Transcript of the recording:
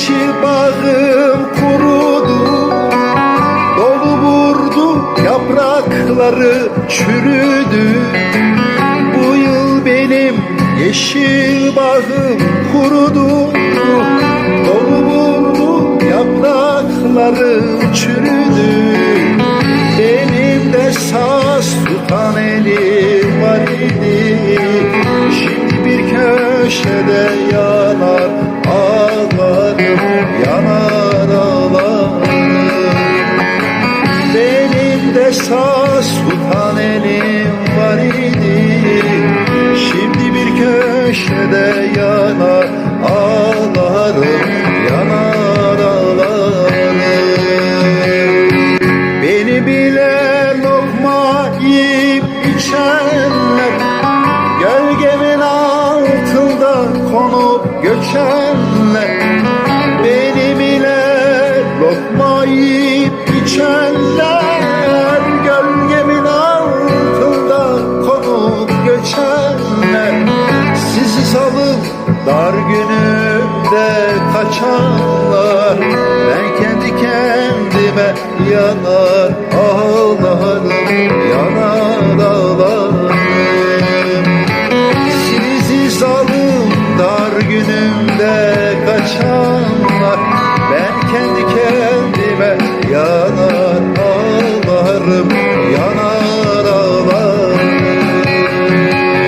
Yeşil bağım kurudu Dolu vurdu yaprakları çürüdü. Bu yıl benim yeşil bağım kurudu Dolu vurdu yaprakları çürüdü. Benim de saz tutan elim var idi saz tutan elim var idi Şimdi bir köşede yanar ağlarım Yanar ağlarım. Beni bile lokma yiyip içenler Gölgemin altında konup göçenler Salıp dar günümde kaçanlar Ben kendi kendime yanar ağlarım Yanar ağlarım. Sizi zalim dar günümde kaçanlar